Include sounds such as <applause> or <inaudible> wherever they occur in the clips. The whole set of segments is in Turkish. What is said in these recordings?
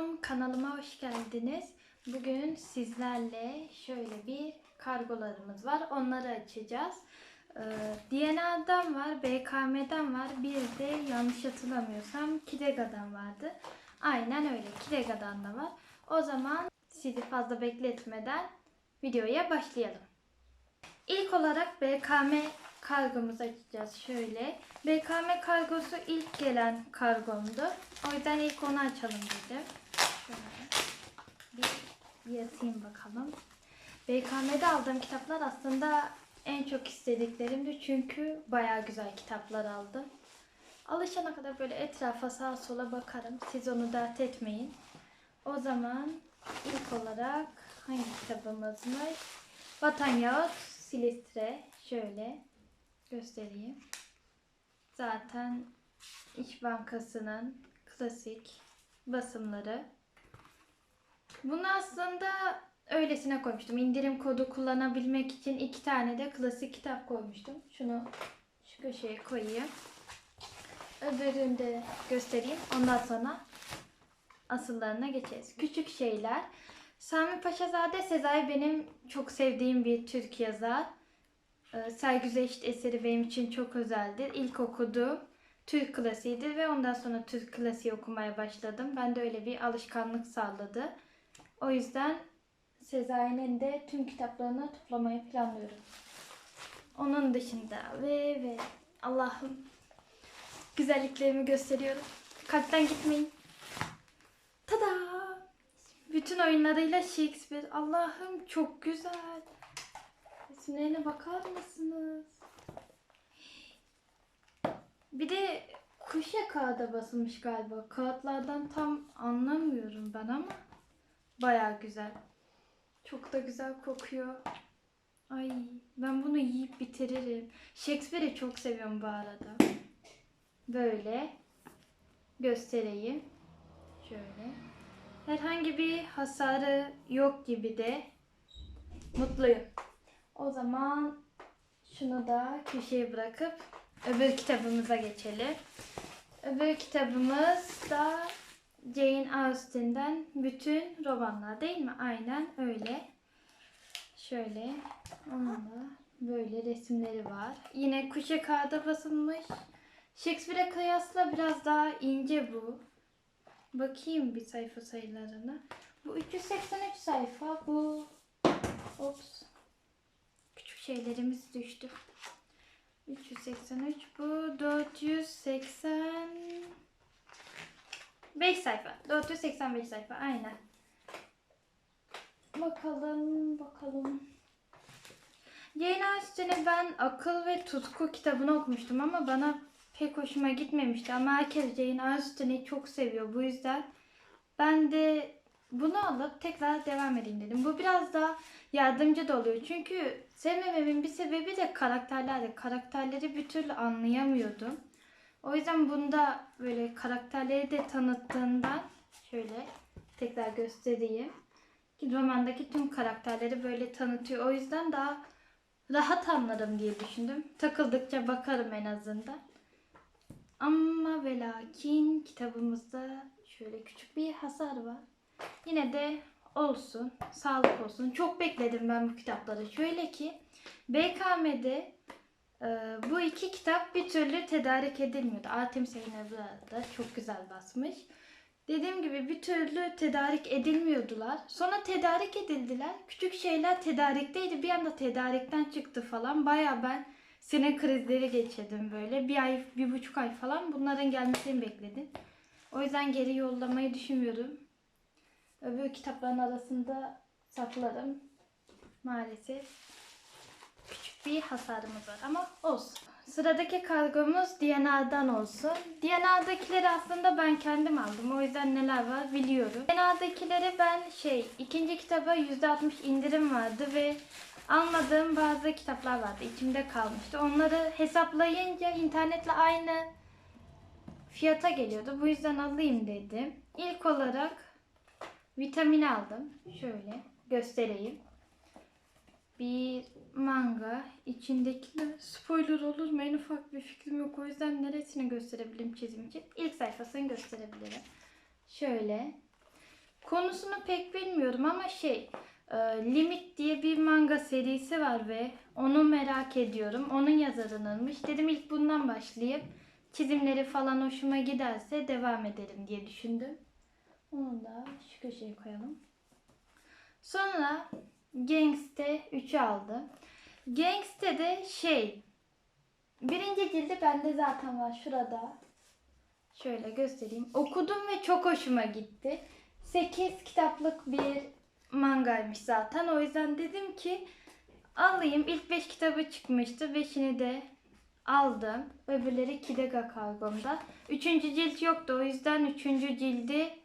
Selam, kanalıma hoş geldiniz. Bugün sizlerle şöyle bir kargolarımız var. Onları açacağız. Ee, DNA'dan var, BKM'den var. Bir de yanlış hatırlamıyorsam Kidega'dan vardı. Aynen öyle. Kidega'dan da var. O zaman sizi fazla bekletmeden videoya başlayalım. İlk olarak BKM kargomuzu açacağız şöyle. BKM kargosu ilk gelen kargomdu. O yüzden ilk onu açalım dedim. Şöyle bir yatayım bakalım. BKM'de aldığım kitaplar aslında en çok istediklerimdi. Çünkü baya güzel kitaplar aldım. Alışana kadar böyle etrafa sağa sola bakarım. Siz onu dert etmeyin. O zaman ilk olarak hangi kitabımızmış? Vatan Yahut Silistre. Şöyle göstereyim. Zaten İş Bankası'nın klasik basımları. Bunu aslında öylesine koymuştum. İndirim kodu kullanabilmek için iki tane de klasik kitap koymuştum. Şunu şu köşeye koyayım. Öbürünü de göstereyim. Ondan sonra asıllarına geçeriz. Küçük şeyler. Sami Paşazade Sezai benim çok sevdiğim bir Türk yazar. Ee, Sergüzeşt eseri benim için çok özeldir. İlk okuduğum Türk klasiğidir ve ondan sonra Türk klasiği okumaya başladım. Ben de öyle bir alışkanlık sağladı. O yüzden Sezai'nin de tüm kitaplarını toplamayı planlıyorum. Onun dışında ve ve Allah'ım güzelliklerimi gösteriyorum. Kalpten gitmeyin. Tada! Bütün oyunlarıyla Shakespeare. Allah'ım çok güzel. Resimlerine bakar mısınız? Bir de kuşya kağıda basılmış galiba. Kağıtlardan tam anlamıyorum ben ama baya güzel. Çok da güzel kokuyor. Ay ben bunu yiyip bitiririm. Shakespeare'i çok seviyorum bu arada. Böyle göstereyim. Şöyle. Herhangi bir hasarı yok gibi de mutluyum. O zaman şunu da köşeye bırakıp öbür kitabımıza geçelim. Öbür kitabımız da Jane Austen'den bütün romanlar değil mi? Aynen öyle. Şöyle onun da böyle resimleri var. Yine kuşa kağıda basılmış. Shakespeare'e kıyasla biraz daha ince bu. Bakayım bir sayfa sayılarına. Bu 383 sayfa. Bu Ops. Küçük şeylerimiz düştü. 383 bu 480 5 sayfa. 485 sayfa aynen. Bakalım bakalım. Jane Austen'i ben Akıl ve Tutku kitabını okumuştum ama bana pek hoşuma gitmemişti. Ama herkes Jane Austen'i çok seviyor. Bu yüzden ben de bunu alıp tekrar devam edeyim dedim. Bu biraz daha yardımcı da oluyor. Çünkü sevmememin bir sebebi de karakterlerdi. Karakterleri bir türlü anlayamıyordum. O yüzden bunda böyle karakterleri de tanıttığından şöyle tekrar göstereyim. Ki romandaki tüm karakterleri böyle tanıtıyor. O yüzden daha rahat anlarım diye düşündüm. Takıldıkça bakarım en azından. Ama ve lakin kitabımızda şöyle küçük bir hasar var. Yine de olsun, sağlık olsun. Çok bekledim ben bu kitapları. Şöyle ki BKM'de iki kitap bir türlü tedarik edilmiyordu. Artemis Eynel da çok güzel basmış. Dediğim gibi bir türlü tedarik edilmiyordular. Sonra tedarik edildiler. Küçük şeyler tedarikteydi. Bir anda tedarikten çıktı falan. Baya ben sinir krizleri geçirdim böyle. Bir ay, bir buçuk ay falan bunların gelmesini bekledim. O yüzden geri yollamayı düşünmüyorum. Öbür kitapların arasında saklarım. Maalesef bir hasarımız var ama olsun. Sıradaki kargomuz DNA'dan olsun. DNA'dakileri aslında ben kendim aldım. O yüzden neler var biliyorum. DNA'dakileri ben şey ikinci kitaba %60 indirim vardı ve almadığım bazı kitaplar vardı. İçimde kalmıştı. Onları hesaplayınca internetle aynı fiyata geliyordu. Bu yüzden alayım dedim. İlk olarak vitamin aldım. Şöyle göstereyim. Bir manga. içindekiler spoiler olur mu? En ufak bir fikrim yok. O yüzden neresini gösterebilirim çizim için? İlk sayfasını gösterebilirim. Şöyle. Konusunu pek bilmiyorum ama şey e, Limit diye bir manga serisi var ve onu merak ediyorum. Onun yazarınınmış. Dedim ilk bundan başlayıp çizimleri falan hoşuma giderse devam ederim diye düşündüm. Onu da şu köşeye koyalım. Sonra Gangste 3'ü aldım. Gangste de şey birinci cildi bende zaten var şurada. Şöyle göstereyim. Okudum ve çok hoşuma gitti. 8 kitaplık bir mangaymış zaten. O yüzden dedim ki alayım. İlk 5 kitabı çıkmıştı. 5'ini de aldım. Öbürleri Kidega kargomda. Üçüncü cilt yoktu. O yüzden üçüncü cildi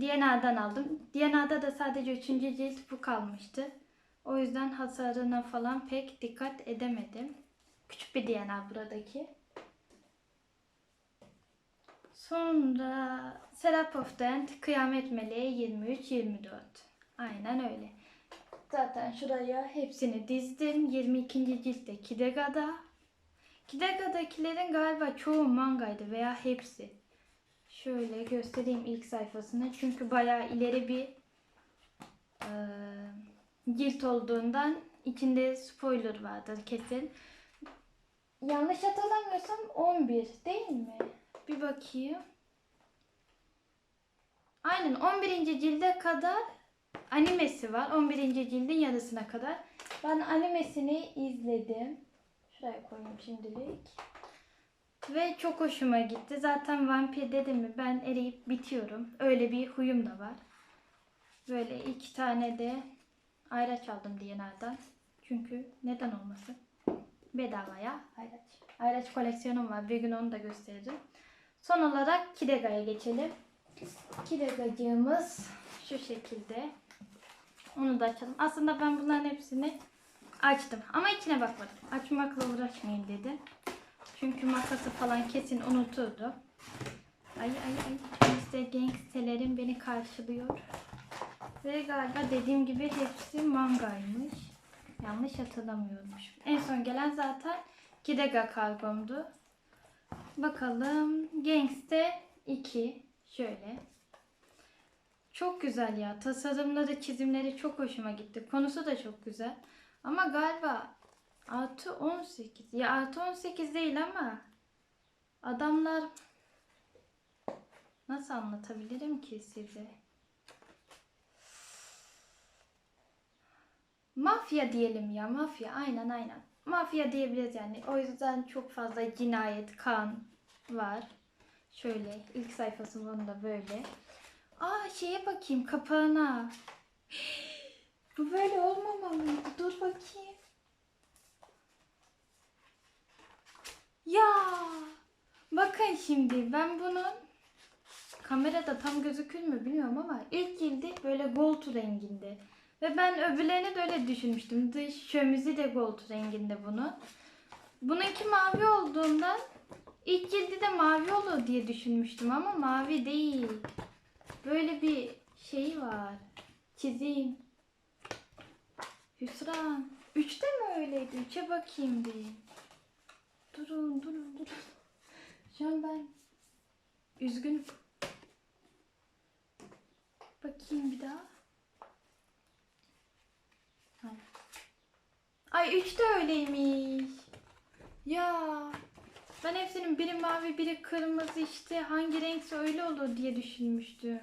DNA'dan aldım. DNA'da da sadece üçüncü cilt bu kalmıştı. O yüzden hasarına falan pek dikkat edemedim. Küçük bir DNA buradaki. Sonra Serap of End, Kıyamet Meleği 23-24. Aynen öyle. Zaten şuraya hepsini dizdim. 22. ciltte Kidega'da. Kidega'dakilerin galiba çoğu mangaydı veya hepsi. Şöyle göstereyim ilk sayfasını. Çünkü bayağı ileri bir eee cilt olduğundan içinde spoiler vardır kesin. Yanlış hatırlamıyorsam 11 değil mi? Bir bakayım. Aynen 11. cilde kadar animesi var. 11. cildin yarısına kadar. Ben animesini izledim. Şuraya koyayım şimdilik. Ve çok hoşuma gitti. Zaten vampir dedim mi ben eriyip bitiyorum. Öyle bir huyum da var. Böyle iki tane de ayraç aldım DNR'dan. Çünkü neden olmasın? Bedavaya ayraç. Ayraç koleksiyonum var. Bir gün onu da gösteririm. Son olarak Kidega'ya geçelim. Kidegacığımız şu şekilde. Onu da açalım. Aslında ben bunların hepsini açtım. Ama içine bakmadım. Açmakla uğraşmayayım dedim. Çünkü makası falan kesin unuturdu. Ay ay ay. Işte gangstelerim beni karşılıyor. Ve galiba dediğim gibi hepsi mangaymış. Yanlış hatırlamıyormuş. En son gelen zaten Kidega kargomdu. Bakalım. Gangste 2. Şöyle. Çok güzel ya. Tasarımları, çizimleri çok hoşuma gitti. Konusu da çok güzel. Ama galiba artı 18. Ya artı 18 değil ama adamlar nasıl anlatabilirim ki size? Mafya diyelim ya. Mafya. Aynen aynen. Mafya diyebiliriz yani. O yüzden çok fazla cinayet, kan var. Şöyle ilk sayfasının da böyle. Aa şeye bakayım kapağına. <gasps> Bu böyle olmamalıydı. Dur bakayım. Ya bakın şimdi ben bunun kamerada tam gözükür mü bilmiyorum ama ilk cildi böyle gold renginde. Ve ben öbürlerini de öyle düşünmüştüm. Dış şömizi de gold renginde bunu. Bununki mavi olduğundan ilk cildi de mavi olur diye düşünmüştüm ama mavi değil. Böyle bir şey var. Çizeyim. Hüsran. Üçte mi öyleydi? Üçe bakayım bir. Durun durun durun. Şu an ben üzgünüm. Bakayım bir daha. Ha. Ay üçte öyleymiş. Ya ben hepsinin biri mavi biri kırmızı işte hangi renkse öyle olur diye düşünmüştüm.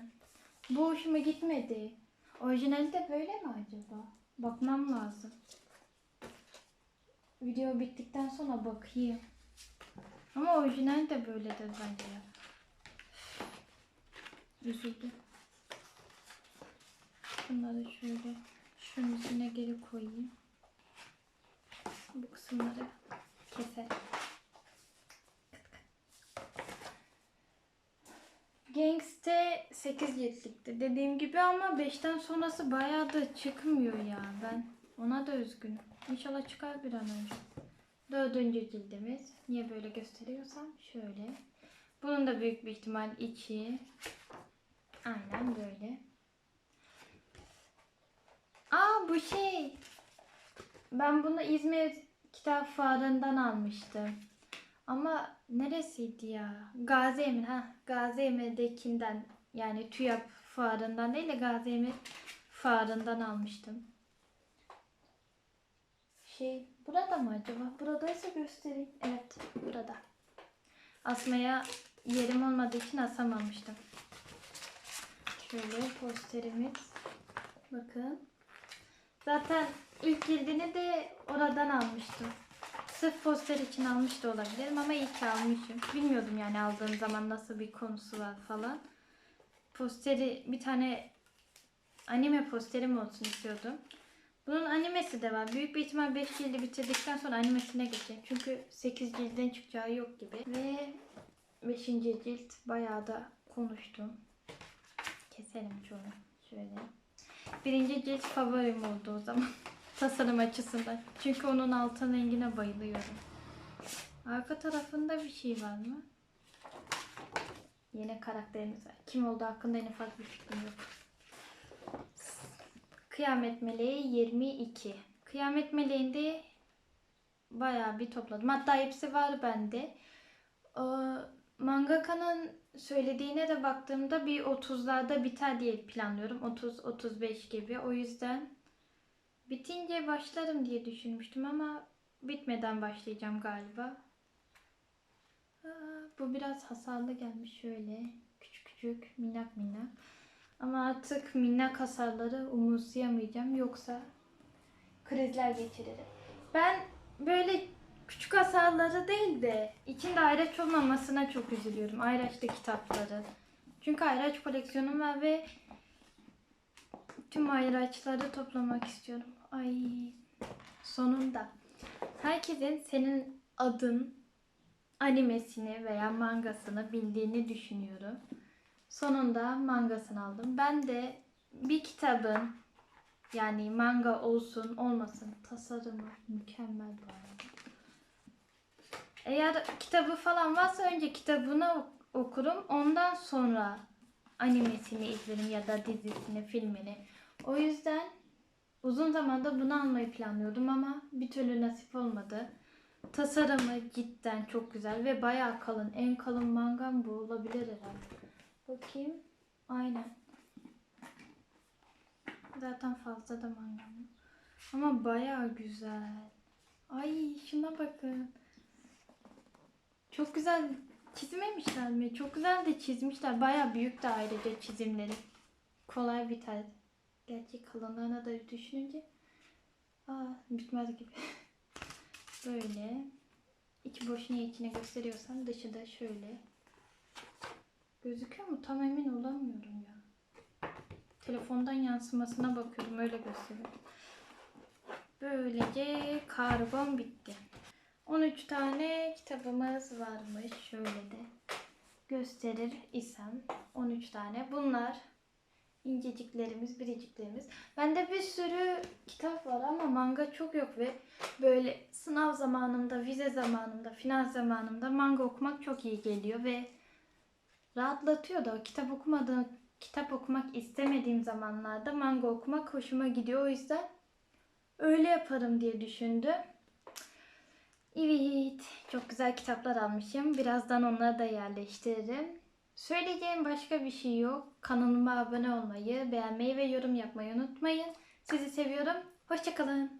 Bu hoşuma gitmedi. Orijinali de böyle mi acaba? Bakmam lazım. Video bittikten sonra bakayım. Ama orijinal de böyledir bence. Ya. Üzüldüm. Bunları şöyle şunun üstüne geri koyayım. Bu kısımları keselim. Gangste 8 ciltlikti dediğim gibi ama 5'ten sonrası bayağı da çıkmıyor ya ben ona da üzgünüm. İnşallah çıkar bir an önce. Dördüncü cildimiz. Niye böyle gösteriyorsam şöyle. Bunun da büyük bir ihtimal içi. Aynen böyle. Aa bu şey. Ben bunu İzmir Kitap Fuarı'ndan almıştım. Ama neresiydi ya? Gazi Emin ha. Gazi Emir'dekinden Yani TÜYAP fuarından değil de Gazi Emir fuarından almıştım. Şey burada mı acaba? Buradaysa göstereyim. Evet burada. Asmaya yerim olmadığı için asamamıştım. Şöyle posterimiz. Bakın. Zaten ilk cildini de oradan almıştım. Sırf poster için almış da olabilirim ama iyi ki almışım. Bilmiyordum yani aldığım zaman nasıl bir konusu var falan. Posteri bir tane anime posterim olsun istiyordum. Bunun animesi de var. Büyük bir ihtimal 5 cildi bitirdikten sonra animesine geçeceğim. Çünkü 8 cilden çıkacağı yok gibi. Ve 5. cilt bayağı da konuştum. Keselim şunu. Şöyle. Birinci cilt favorim oldu o zaman. <laughs> Tasarım açısından. Çünkü onun altın rengine bayılıyorum. Arka tarafında bir şey var mı? Yine karakterimiz var. Kim olduğu hakkında en ufak bir fikrim yok. Kıyamet Meleği 22. Kıyamet Meleği'nde bayağı bir topladım. Hatta hepsi var bende. Ee, Mangaka'nın söylediğine de baktığımda bir 30'larda biter diye planlıyorum. 30-35 gibi. O yüzden bitince başlarım diye düşünmüştüm ama bitmeden başlayacağım galiba. Aa, bu biraz hasarlı gelmiş şöyle. Küçük küçük, minnak minnak. Ama artık minnak hasarları umursayamayacağım. Yoksa krizler geçiririm. Ben böyle küçük hasarları değil de içinde ayraç olmamasına çok üzülüyorum. Ayraçlı kitapları. Çünkü ayraç koleksiyonum var ve tüm ayraçları toplamak istiyorum. Ay sonunda. Herkesin senin adın animesini veya mangasını bildiğini düşünüyorum. Sonunda mangasını aldım. Ben de bir kitabın yani manga olsun olmasın tasarımı mükemmel arada. Eğer kitabı falan varsa önce kitabını ok- okurum. Ondan sonra animesini izlerim ya da dizisini, filmini. O yüzden uzun zamanda bunu almayı planlıyordum ama bir türlü nasip olmadı. Tasarımı cidden çok güzel ve bayağı kalın. En kalın mangam bu olabilir herhalde. Bakayım. Aynen. Zaten fazla da mangam. Ama bayağı güzel. Ay şuna bakın. Çok güzel çizmemişler mi? Çok güzel de çizmişler. Bayağı büyük de ayrıca çizimleri. Kolay biter. Gerçi kalınlığına da düşününce aa, bitmez gibi. <laughs> Böyle. İçi boş niye içine gösteriyorsam dışı da şöyle. Gözüküyor mu? Tam emin olamıyorum ya. Telefondan yansımasına bakıyorum öyle gösteriyor. Böylece karbon bitti. 13 tane kitabımız varmış. Şöyle de gösterir isem 13 tane. Bunlar inceciklerimiz, biriciklerimiz. Bende bir sürü kitap var ama manga çok yok ve böyle sınav zamanımda, vize zamanımda, final zamanımda manga okumak çok iyi geliyor ve rahatlatıyor da kitap okumadığım, kitap okumak istemediğim zamanlarda manga okumak hoşuma gidiyor. O yüzden öyle yaparım diye düşündüm. Evet, çok güzel kitaplar almışım. Birazdan onları da yerleştiririm. Söyleyeceğim başka bir şey yok. Kanalıma abone olmayı, beğenmeyi ve yorum yapmayı unutmayın. Sizi seviyorum. Hoşçakalın.